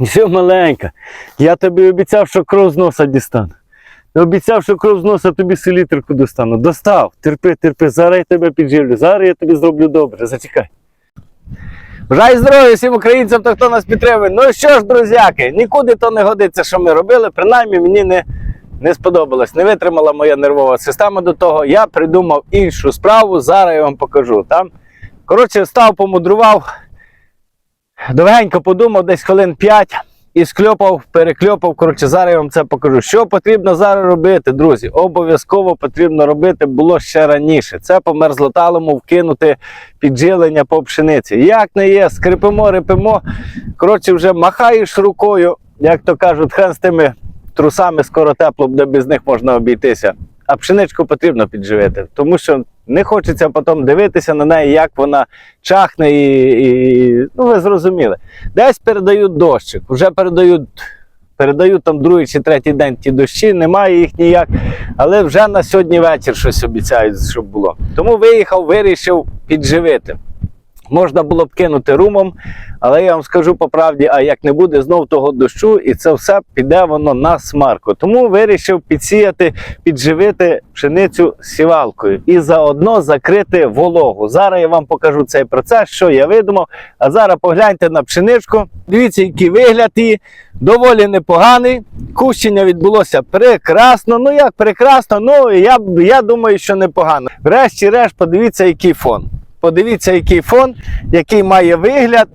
Все маленька. Я тобі обіцяв, що кров з носа дістану. Обіцяв, що кров з носа тобі селітрку достану. Достав. Терпи, терпи, зараз я тебе підживлю. Зараз я тобі зроблю добре. Зачекай. Бажаю здоров'я всім українцям, та хто нас підтримує. Ну що ж, друзяки, нікуди то не годиться, що ми робили. Принаймні мені не, не сподобалось. Не витримала моя нервова система до того. Я придумав іншу справу. Зараз я вам покажу. Там, коротше, став, помудрував. Довгенько подумав, десь хвилин 5 і скльопав, перекльопав. Коротше, зараз я вам це покажу. Що потрібно зараз робити, друзі? Обов'язково потрібно робити було ще раніше. Це по мерзлоталому вкинути підживлення по пшениці. Як не є, скрипимо, репимо. Коротше, вже махаєш рукою, як то кажуть, хрен з тими трусами скоро тепло, буде без них можна обійтися. А пшеничку потрібно підживити, тому що не хочеться потім дивитися на неї, як вона чахне, і, і ну ви зрозуміли. Десь передають дощик, вже передають, передають там другий чи третій день ті дощі, немає їх ніяк. Але вже на сьогодні вечір щось обіцяють, щоб було. Тому виїхав, вирішив підживити. Можна було б кинути румом, але я вам скажу по правді, а як не буде знов того дощу, і це все піде воно на смарку. Тому вирішив підсіяти, підживити пшеницю сівалкою і заодно закрити вологу. Зараз я вам покажу цей процес, що я видумав. А зараз погляньте на пшеничку. Дивіться, який вигляд її. Доволі непоганий. Кущення відбулося прекрасно. Ну як прекрасно, ну я, я думаю, що непогано. Врешті-решт, подивіться, який фон. Подивіться, який фон, який має вигляд.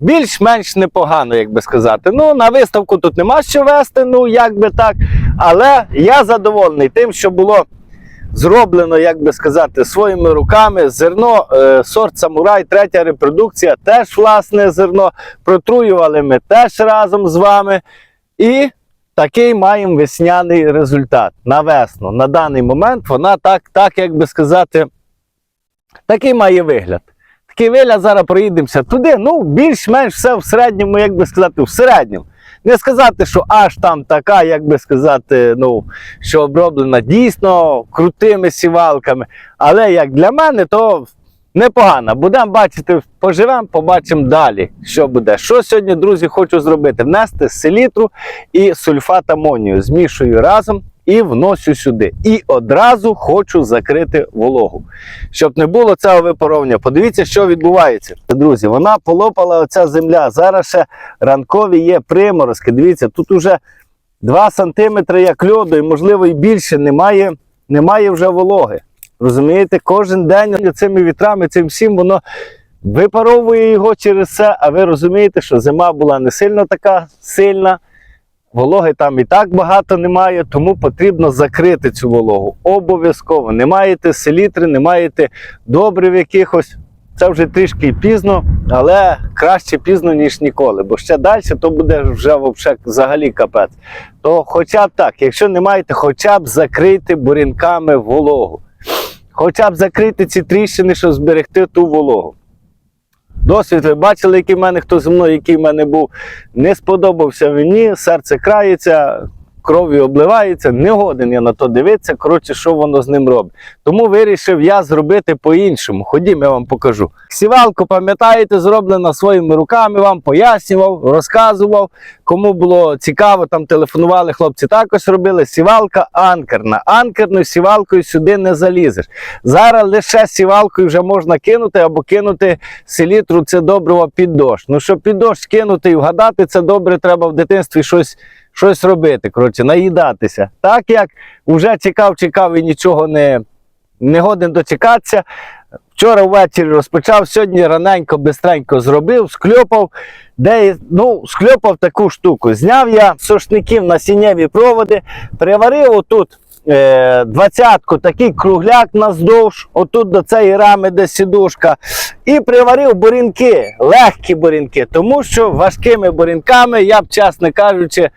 Більш-менш непогано, як би сказати. Ну, на виставку тут нема що вести, ну як би так. Але я задоволений тим, що було зроблено, як би сказати, своїми руками. Зерно, е, сорт самурай, третя репродукція, теж власне зерно. Протруювали ми теж разом з вами. І такий маємо весняний результат на весну. На даний момент вона так, так як би сказати, такий має вигляд. Такий вигляд, зараз проїдемося туди. Ну, більш-менш все в середньому, як би сказати, в середньому. Не сказати, що аж там така, як би сказати, ну, що оброблена дійсно крутими сівалками. Але як для мене, то непогано. Будемо бачити, поживемо, побачимо далі, що буде. Що сьогодні, друзі, хочу зробити? Внести селітру і сульфат амонію. Змішую разом і вношу сюди. І одразу хочу закрити вологу. Щоб не було цього випаровування. Подивіться, що відбувається. Друзі, вона полопала оця земля. Зараз ще ранкові є приморозки. Дивіться, тут уже 2 см як льоду, і можливо і більше немає, немає вже вологи. Розумієте, кожен день цими вітрами, цим всім воно випаровує його через це. А ви розумієте, що зима була не сильно така сильна. Вологи там і так багато немає, тому потрібно закрити цю вологу. Обов'язково. Не маєте селітри, не маєте добрив якихось. Це вже трішки пізно, але краще пізно, ніж ніколи. Бо ще далі то буде вже взагалі капець. То хоча б так, якщо не маєте, хоча б закрийте бурінками вологу. Хоча б закрити ці тріщини, щоб зберегти ту вологу. Досвід, ви бачили, який в мене хто зі мною, який в мене був, не сподобався мені, серце крається, кров'ю обливається, не годен я на то дивитися, коротше, що воно з ним робить. Тому вирішив я зробити по-іншому. Ходімо, я вам покажу. Сівалку, пам'ятаєте, зроблена своїми руками, вам пояснював, розказував. Кому було цікаво, там телефонували хлопці, також робили. Сівалка анкерна. Анкерною сівалкою сюди не залізеш. Зараз лише сівалкою вже можна кинути або кинути селітру, це добриво під дощ. Ну, щоб під дощ кинути і вгадати, це добре, треба в дитинстві щось щось робити, коротше, наїдатися. Так як вже чекав, чекав і нічого не, не годен дочекатися. Вчора ввечері розпочав, сьогодні раненько, бистренько зробив, скльопав, де, ну, скльопав таку штуку. Зняв я з сошників насіннєві проводи, приварив отут е, двадцятку, такий кругляк наздовж, отут до цієї рами, де сідушка, і приварив бурінки, легкі бурінки, тому що важкими бурінками, я б, чесно кажучи,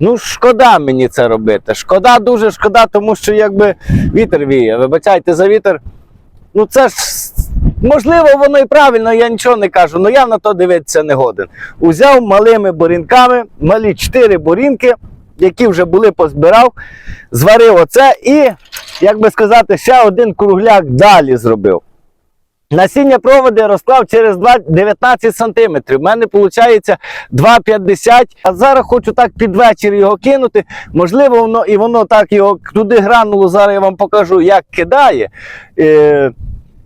Ну, шкода мені це робити. Шкода, дуже шкода, тому що якби вітер віє. Вибачайте за вітер. Ну це ж можливо, воно і правильно, я нічого не кажу, але я на то дивитися не годен. Узяв малими бурінками, малі 4 бурінки, які вже були позбирав, зварив оце і, як би сказати, ще один кругляк далі зробив. Насіння проводи розклав через 2 19 сантиметрів. У мене виходить 2,50. А зараз хочу так під вечір його кинути. Можливо, воно і воно так його туди грануло. Зараз я вам покажу, як кидає. Е,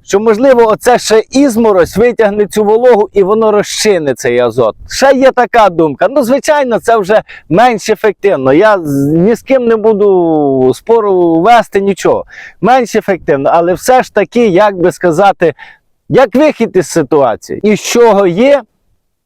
що можливо, оце ще ізморозь витягне цю вологу і воно розчини цей азот. Ще є така думка. Ну, звичайно, це вже менш ефективно. Я ні з ким не буду спору вести нічого. Менш ефективно, але все ж таки, як би сказати, як вихід із ситуації. І з чого є,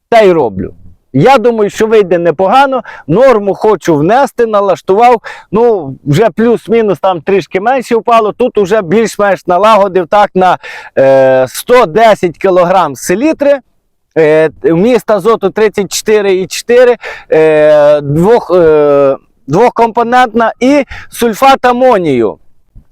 те й роблю. Я думаю, що вийде непогано. Норму хочу внести, налаштував. Ну, вже плюс-мінус там трішки менше впало. Тут вже більш-менш налагодив так на е, 110 кг селітри. Е, вміст азоту 34,4, е, двох, е, двохкомпонентна і сульфат амонію.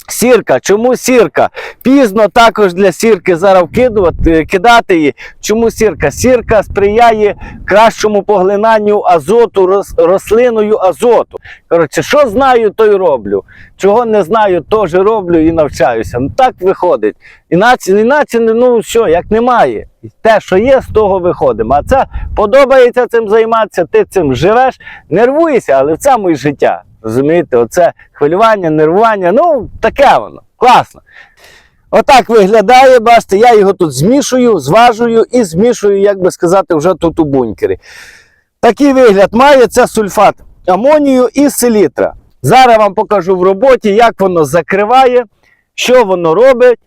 Сірка, чому сірка? Пізно також для сірки зараз вкидувати, кидати її. Чому сірка? Сірка сприяє кращому поглинанню азоту рос, рослиною азоту. Коротше, що знаю, то й роблю. Чого не знаю, теж роблю і навчаюся. Ну так виходить. Іначе, іначе ну що, як немає. Те, що є, з того виходимо. А це подобається цим займатися, ти цим живеш, нервуєшся, але в цьому і життя. Розумієте, оце хвилювання, нервування, ну таке воно. Класно. Отак виглядає, бачите, я його тут змішую, зважую і змішую, як би сказати, вже тут у бункері. Такий вигляд має це сульфат амонію і селітра. Зараз вам покажу в роботі, як воно закриває, що воно робить.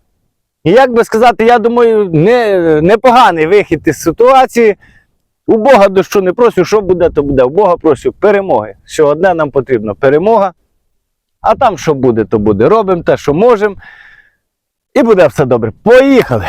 І як би сказати, я думаю, не, непоганий вихід із ситуації. У Бога дощу не просю, що буде, то буде. У Бога просю перемоги. Що одне нам потрібно перемога. А там що буде, то буде. Робимо те, що можемо. І буде все добре. Поїхали!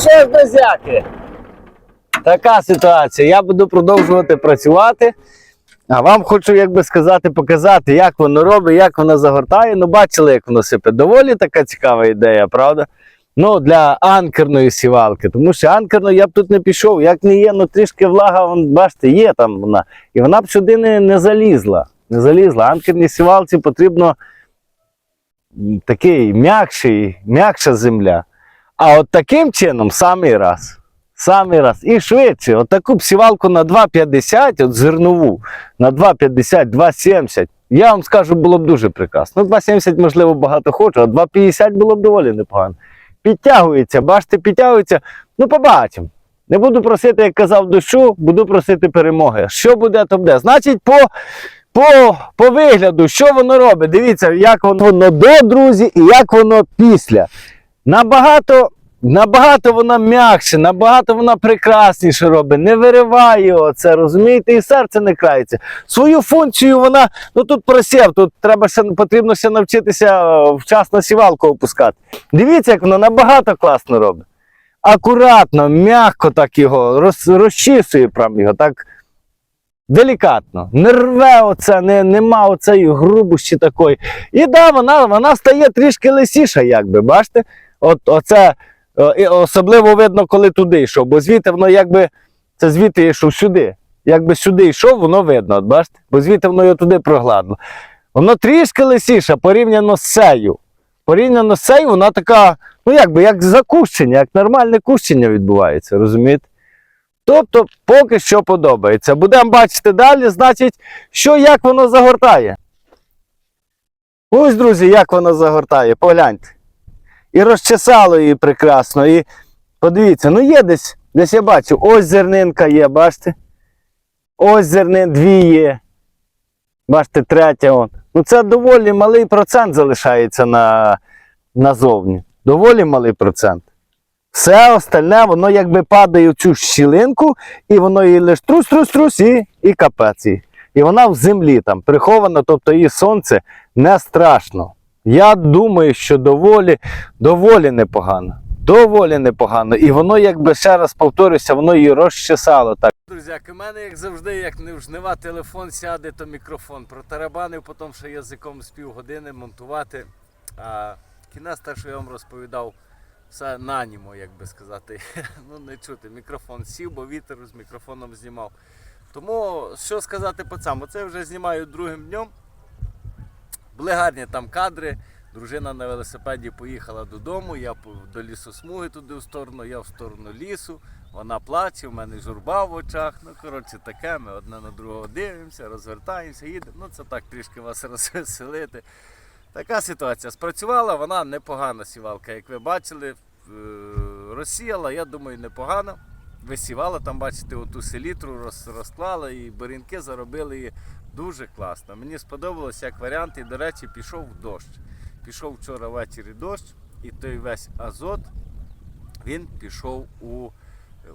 Що ж, друзяки, така ситуація. Я буду продовжувати працювати. А вам хочу, як сказати, показати, як воно робить, як воно загортає. Ну, бачили, як воно сипе. Доволі така цікава ідея, правда? Ну, для анкерної сівалки. Тому що анкерно я б тут не пішов. Як не є, ну трішки влага, вон, бачите, є там вона. І вона б сюди не, не залізла. Не залізла. Анкерній сівалці потрібно такий м'якший, м'якша земля. А от таким чином самий раз. Самий раз. І швидше. От таку б сівалку на 2,50, от зернову, на 2,50, 2,70. Я вам скажу, було б дуже прекрасно. Ну, 2,70, можливо, багато хочу, а 2,50 було б доволі непогано. Підтягується, бачите, підтягується. Ну, побачимо. Не буду просити, як казав, дощу, буду просити перемоги. Що буде, то буде. Значить, по, по, по вигляду, що воно робить? Дивіться, як воно до, друзі, і як воно після. Набагато, набагато вона м'якше, набагато вона прекрасніше робить, не вириває оце, розумієте, і серце не крається. Свою функцію вона, ну тут просів, тут треба ще, потрібно ще навчитися е, вчасно сівалку опускати. Дивіться, як вона набагато класно робить. Акуратно, м'яко так його, роз, розчісує прям його, так делікатно. Не рве оце, не, нема оцеї грубості такої. І да, вона, вона стає трішки лисіша, якби, бачите? От, оце, е, особливо видно, коли туди йшов, бо звідти воно якби, це звідти йшов сюди. Якби сюди йшов, воно видно, от бачите? Бо звідти воно його туди прогладило. Воно трішки лисіше порівняно з цею. Порівняно з цею, вона така, ну якби, як закущення, як нормальне кущення відбувається, розумієте? Тобто, поки що подобається. Будемо бачити далі, значить, що як воно загортає. Ось, друзі, як воно загортає, погляньте. І розчесало її прекрасно. І подивіться, ну є десь, десь я бачу, ось зернинка є, бачите? Ось зернин, дві є. Бачите, третя. Он. Ну це доволі малий процент залишається на, назовні. Доволі малий процент. Все остальне, воно якби падає в цю щілинку, і воно її лише трус-трус-трус і, і капець. І вона в землі там прихована, тобто її сонце не страшно. Я думаю, що доволі, доволі непогано. Доволі непогано. І воно, якби ще раз повторюся, воно її розчесало так. Друзяки, у мене, як завжди, як не в жнива, телефон сяде, то мікрофон протарабанив, потім ще язиком з півгодини монтувати. А кінець те, що я вам розповідав, все нанімо, як би сказати. ну не чути. Мікрофон сів, бо вітер з мікрофоном знімав. Тому що сказати по цьому? Це вже знімаю другим днем. Були гарні там кадри. Дружина на велосипеді поїхала додому, я до лісосмуги туди в сторону, я в сторону лісу. Вона плаче, в мене журба в очах. Ну, коротше, таке, ми одне на другого дивимося, розвертаємося, їдемо. Ну, це так трішки вас розвеселити. Така ситуація. Спрацювала вона непогана сівалка, як ви бачили. Е, Розсіяла, я думаю, непогано. Висівала, там, бачите, оту селітру розклала і бурінки заробили дуже класно. Мені сподобалось як варіант, і, до речі, пішов дощ. Пішов вчора ввечері дощ, і той весь азот він пішов у,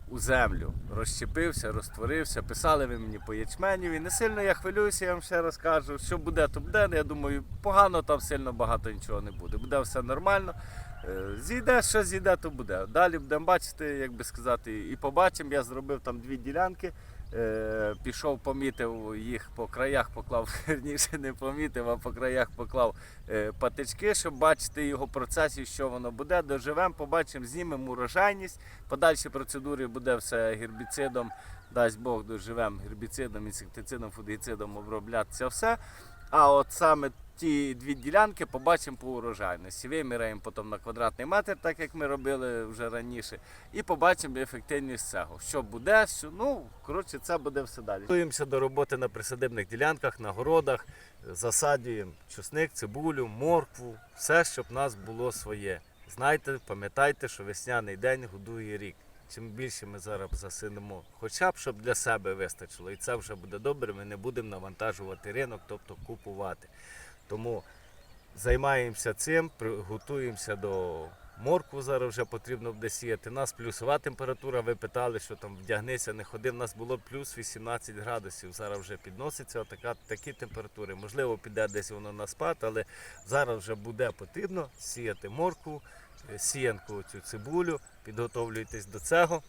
у землю. Розщепився, розтворився. Писали ви мені по ячменю. Не сильно я хвилююся, я вам ще раз кажу, що буде, то буде. Я думаю, погано там сильно багато нічого не буде. Буде все нормально. Е, Зійде, що зійде, то буде. Далі будемо бачити, як би сказати, і побачимо. Я зробив там дві ділянки. Е, пішов, помітив їх по краях, поклав, верніше не помітив, а по краях поклав е, патички, щоб бачити його процесі, що воно буде. Доживемо, побачимо, знімемо урожайність. Подальші процедури буде все гербіцидом, дасть Бог, доживемо гербіцидом, інсектицидом, фунгіцидом оброблятися все. А от саме ті дві ділянки побачимо по урожайності. Виміряємо потім на квадратний метр, так як ми робили вже раніше, і побачимо ефективність цього. Що буде, що ну коротше, це буде все далі. Готуємося до роботи на присадибних ділянках, на городах, засаджуємо чесник, цибулю, моркву, все, щоб в нас було своє. Знайте, пам'ятайте, що весняний день годує рік. Чим більше ми зараз засинемо, хоча б щоб для себе вистачило, і це вже буде добре. Ми не будемо навантажувати ринок, тобто купувати. Тому займаємося цим, готуємося до моркву. Зараз вже потрібно буде сіяти. У нас плюсова температура. Ви питали, що там вдягнися, не ходи. У нас було плюс 18 градусів. Зараз вже підноситься отака, такі температури. Можливо, піде десь воно на спад, але зараз вже буде потрібно сіяти моркву. е, сіянку цю цибулю, підготовлюйтесь до цього.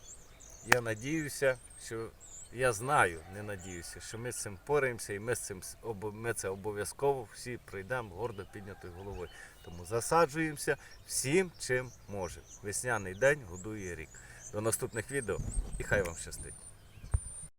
Я надіюся, що я знаю, не надіюся, що ми з цим пораємося і ми, з цим ми це обов'язково всі прийдемо гордо піднятою головою. Тому засаджуємося всім, чим можемо. Весняний день годує рік. До наступних відео і хай вам щастить.